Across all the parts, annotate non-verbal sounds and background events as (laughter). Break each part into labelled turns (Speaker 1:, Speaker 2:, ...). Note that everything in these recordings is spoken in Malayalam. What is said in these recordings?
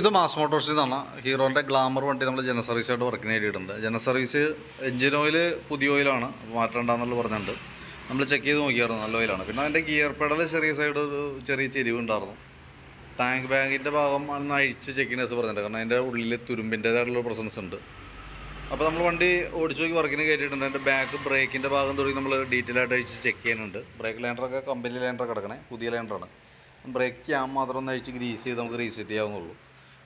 Speaker 1: ഇത് മാസ് മോട്ടോഴ്സിൽ നിന്നാണ് ഹീറോന്റെ ഗ്ലാമർ വണ്ടി നമ്മൾ ജന സർവീസ് ആയിട്ട് വർക്കിന് വേണ്ടിയിട്ടുണ്ട് ജന സർവീസ് എഞ്ചിൻ ഓയിൽ പുതിയ ഓയിലാണ് മാറ്റേണ്ടെന്നുള്ള പറഞ്ഞിട്ടുണ്ട്. നമ്മൾ ചെക്ക് ചെയ്ത് നോക്കിയായിരുന്നു. നല്ല ഓയിലാണ് പിന്നെ അതിന്റെ ഗിയർ പെഡൽ ചെറിയ സൈഡ് ഒരു ചെറിയ ചെരിവ് ഉണ്ടായിരുന്നു. ടാങ്ക് ബാങ്കിന്റെ ഭാഗം അന്ന് അഴിച്ച് ചെക്കിനെസ് പറഞ്ഞിട്ടുണ്ട്. കാരണം അതിന്റെ ഉള്ളിൽ തുരുമ്പിന്റേതായിട്ടുള്ള പ്രസൻസ് ഉണ്ട്. അപ്പോൾ നമ്മൾ വണ്ടി ഓടിച്ചു നോക്കി വർക്കിന് കയറ്റിയിട്ടുണ്ട് അതിന്റെ ബാക്ക് ബ്രേക്കിന്റെ ഭാഗം തുടങ്ങി നമ്മൾ ഡീറ്റെയിൽ ആയിട്ട് അഴിച്ച് ചെക്ക് ചെയ്യുന്നുണ്ട്. ബ്രേക്ക് ലൈൻഡറൊക്കെ കമ്പനി ലൈൻഡർ കിടക്കണേ പുതിയ ലൈൻഡറാണ് ബ്രേക്ക് ക്യാം മാത്രം ഒന്ന് അഴിച്ച് ഗ്രീസ് ചെയ്ത് നമുക്ക് റീസെറ്റ് ചെയ്യാവുന്നുള്ളൂ.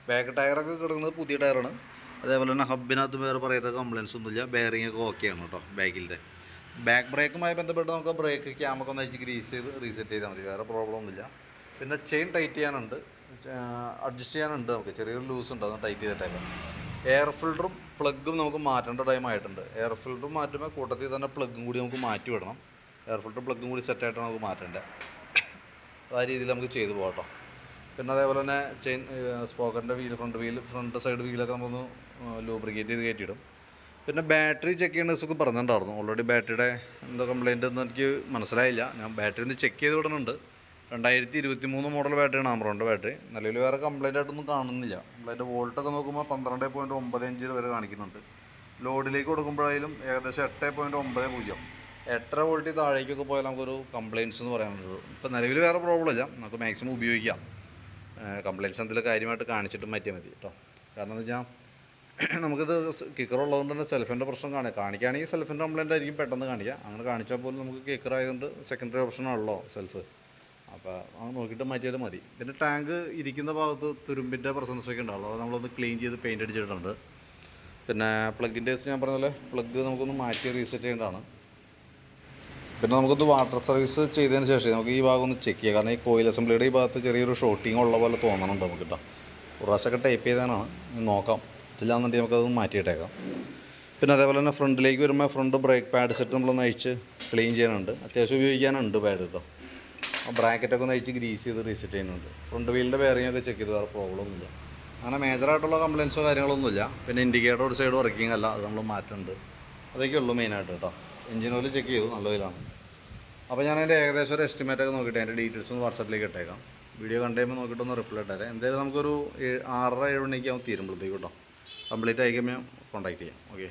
Speaker 1: ബാക്ക് ടയറൊക്കെ കിടക്കുന്നത് പുതിയ ടയറാണ് അതേപോലെ തന്നെ ഹബിനകത്ത് വേറെ പറയത്ത കംപ്ലയിൻസ് ഒന്നുമില്ല. ബെയറിംഗ് ഒക്കെ ഓക്കെയാണ് കേട്ടോ ബാക്കിലത്തെ ബാക്ക് ബ്രേക്കുമായി ബന്ധപ്പെട്ട് നമുക്ക് ബ്രേക്ക് ക്യാമൊക്കെ ഒന്ന് അഴിച്ച് ഗ്രീസ് ചെയ്ത് റീസെറ്റ് ചെയ്താൽ മതി. വേറെ പ്രോബ്ലം ഒന്നുമില്ല. പിന്നെ ചെയിൻ ടൈറ്റ് ചെയ്യാനുണ്ട്. അഡ്ജസ്റ്റ് ചെയ്യാനുണ്ട് നമുക്ക്. ചെറിയൊരു ലൂസ് ഉണ്ട്. അതൊന്ന് ടൈറ്റ് ചെയ്ത ടൈപ്പ് എയർ ഫിൽറ്ററും പ്ലഗും നമുക്ക് മാറ്റേണ്ട ടൈം ആയിട്ടുണ്ട്. എയർ ഫിൽറ്ററും മാറ്റുമ്പോൾ കൂട്ടത്തിൽ തന്നെ പ്ലഗും കൂടി നമുക്ക് മാറ്റി വിടണം. എയർ ഫിൽറ്റർ പ്ലഗും കൂടി സെറ്റായിട്ടാണ് നമുക്ക് മാറ്റേണ്ടത്. (coughs) ആ രീതിയിൽ നമുക്ക് ചെയ്തു പോകട്ടോ പിന്നെ അതേപോലെ തന്നെ chain സ്പോക്കറിന്റെ wheel front wheel front side വീലൊക്കെ നമ്മളൊന്ന് ലൂബ്രിക്കേറ്റ് ചെയ്ത് കയറ്റിയിടും. പിന്നെ ബാറ്ററി ചെക്ക് ചെയ്യേണ്ട ദിവസമൊക്കെ പറഞ്ഞിട്ടുണ്ടായിരുന്നു. ഓൾറെഡി ബാറ്ററിയുടെ എന്തോ കംപ്ലൈന്റ് ഒന്നും എനിക്ക് മനസ്സിലായില്ല. ഞാൻ ബാറ്ററി ഒന്ന് ചെക്ക് ചെയ്ത് വിടുന്നുണ്ട്. രണ്ടായിരത്തി ഇരുപത്തി മൂന്ന് മോഡൽ ബാറ്ററിയാണ് ആമറോണിന്റെ ബാറ്ററി നിലവിൽ വേറെ കംപ്ലൈന്റ് ആയിട്ടൊന്നും കാണുന്നില്ല. അതിന്റെ വോൾട്ടൊക്കെ നോക്കുമ്പോൾ പന്ത്രണ്ട് പോയിന്റ് ഒമ്പത് അഞ്ച് വരെ കാണിക്കുന്നുണ്ട്. ലോഡിലേക്ക് കൊടുക്കുമ്പോഴായാലും ഏകദേശം എട്ട് പോയിന്റ് ഒമ്പത് പൂജ്യം. എട്ടര വോൾട്ടിൽ താഴേക്കൊക്കെ പോയാൽ നമുക്കൊരു കംപ്ലയിൻസ് എന്ന് പറയാനുള്ളൂ ഇപ്പോൾ നിലവിൽ വേറെ പ്രോബ്ലം ഇല്ല. നമുക്ക് മാക്സിമം ഉപയോഗിക്കാം. കംപ്ലയിന്റ്സ് എന്തെങ്കിലും കാര്യമായിട്ട് കാണിച്ചിട്ട് മാറ്റിയാൽ മതി കേട്ടോ കാരണം എന്ന് വെച്ചാൽ (clears throat) നമുക്കിത് കിക്കർ ഉള്ളതുകൊണ്ട് തന്നെ സെൽഫിന്റെ പ്രശ്നം കാണുക. കാണിക്കുകയാണെങ്കിൽ സെൽഫിന്റെ കംപ്ലയിന്റ് ആയിരിക്കും പെട്ടെന്ന് കാണിക്കുക. അങ്ങനെ കാണിച്ചാൽ പോലും നമുക്ക് കിക്കർ ആയതുകൊണ്ട് സെക്കൻഡറി ഓപ്ഷനാണല്ലോ സെൽഫ് അപ്പോൾ അത് നോക്കിയിട്ട് മാറ്റിയാലും മതി. പിന്നെ ടാങ്ക് ഇരിക്കുന്ന ഭാഗത്ത് തുരുമ്പിന്റെ പ്രസൻസ് ഒക്കെ ഉണ്ടാവുള്ളൂ അത് നമ്മളൊന്ന് ക്ലീൻ ചെയ്ത് പെയിന്റ് അടിച്ചിട്ടുണ്ട്. പിന്നെ പ്ലഗിന്റെ ഞാൻ പറഞ്ഞ പോലെ പ്ലഗ് നമുക്കൊന്ന് മാറ്റി റീസെറ്റ് ചെയ്യേണ്ടതാണ്. പിന്നെ നമുക്കൊന്ന് വാട്ടർ സർവീസ് ചെയ്തതിന് ശേഷം നമുക്ക് ഈ ഭാഗം ഒന്ന് ചെക്ക് ചെയ്യാം. കാരണം ഈ കോയിൽ അസംബ്ലിയുടെ ഈ ഭാഗത്ത് ചെറിയൊരു ഷോട്ടിങ് ഉള്ള പോലെ തോന്നണുണ്ട് നമുക്ക് കേട്ടോ പ്രാവശ്യമൊക്കെ ടൈപ്പ് ചെയ്താണ് നോക്കാം. ഇല്ലാന്നുണ്ടെങ്കിൽ നമുക്കത് മാറ്റിയിട്ടേക്കാം. പിന്നെ അതേപോലെ തന്നെ ഫ്രണ്ടിലേക്ക് വരുമ്പോൾ ഫ്രണ്ട് ബ്രേക്ക് പാഡ് സെറ്റ് നമ്മളൊന്ന് അഴിച്ച് ക്ലീൻ ചെയ്യാനുണ്ട്. അത്യാവശ്യം ഉപയോഗിക്കാനുണ്ട് പാഡ് കേട്ടോ ആ ബ്രാക്കറ്റൊക്കെ ഒന്ന് അഴിച്ച് ഗ്രീസ് ചെയ്ത് റീസെറ്റ് ചെയ്യുന്നുണ്ട്. ഫ്രണ്ട് വീലിന്റെ ബെയറിംഗ് ഒക്കെ ചെക്ക് ചെയ്ത്. വേറെ പ്രോബ്ലം ഒന്നുമില്ല. അങ്ങനെ മേജറായിട്ടുള്ള കംപ്ലയിൻസോ കാര്യങ്ങളൊന്നുമില്ല. പിന്നെ ഇൻഡിക്കേറ്റർ ഒരു സൈഡ് വർക്കിംഗ് അല്ല. അത് നമ്മൾ മാറ്റുന്നുണ്ട് അതൊക്കെ ഉള്ളൂ മെയിനായിട്ട് കേട്ടോ എഞ്ചിൻ ഓയിൽ ചെക്ക് ചെയ്തു നല്ല ഓയിലാണ്. അപ്പോൾ ഞാൻ അതിന്റെ ഏകദേശം ഒരു എസ്റ്റിമേറ്റ് ഒക്കെ നോക്കിയിട്ട് അതിന്റെ ഡീറ്റെയിൽസ് ഒന്ന് വാട്സാപ്പിലേക്ക് ഇട്ടേക്കാം. വീഡിയോ കണ്ടു കഴിയുമ്പോൾ നോക്കിയിട്ടൊന്ന് റിപ്ലൈ ഇട്ടേരെ. എന്തായാലും നമുക്കൊരു ആറര ഏഴ് മണിക്ക് ആവും തീരുമ്പോഴത്തേക്ക് കേട്ടോ. കംപ്ലീറ്റ് ആയി കോൺടാക്ട് ചെയ്യാം. ഓക്കെ